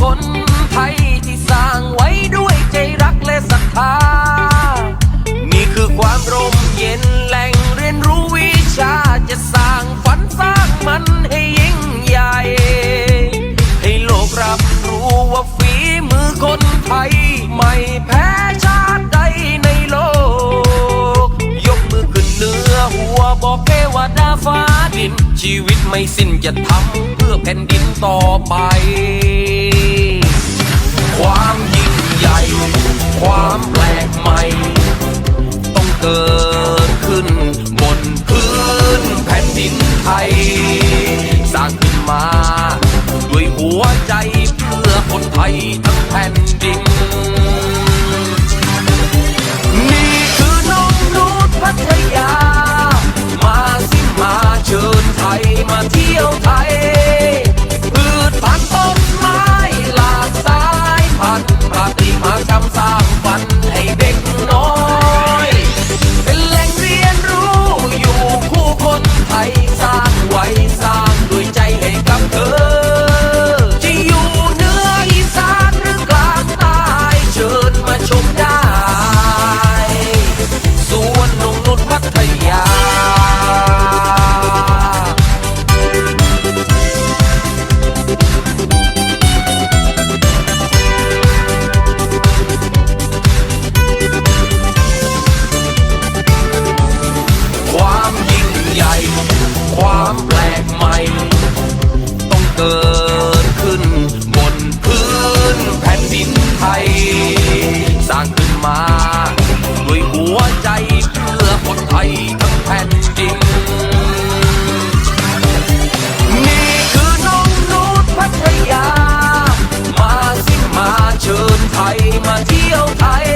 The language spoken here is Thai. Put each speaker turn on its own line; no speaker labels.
คนไทยที่สร้างไว้ด้วยใจรักและศรัทธา นี่คือความร่มเย็นแหล่งเรียนรู้วิชาจะสร้างฝันสร้างมันให้ยิ่งใหญ่ ให้โลกรับรู้ว่าฝีมือคนไทย ไม่แพ้ชาติใดในโลก ยกมือขึ้นเหนือหัวบอกเทวดาฟ้าดิน ชีวิตไม่สิ้นจะทำ ผ่นดินต่อไป ความยิ่งใหญ่ ความแปลกใหม่ ต้องเกิดขึ้น บนพื้นแผ่นดินไทย สร้างขึ้นมา ด้วยหัวใจเพื่อคนไทยทั้งแผ่นดิน ย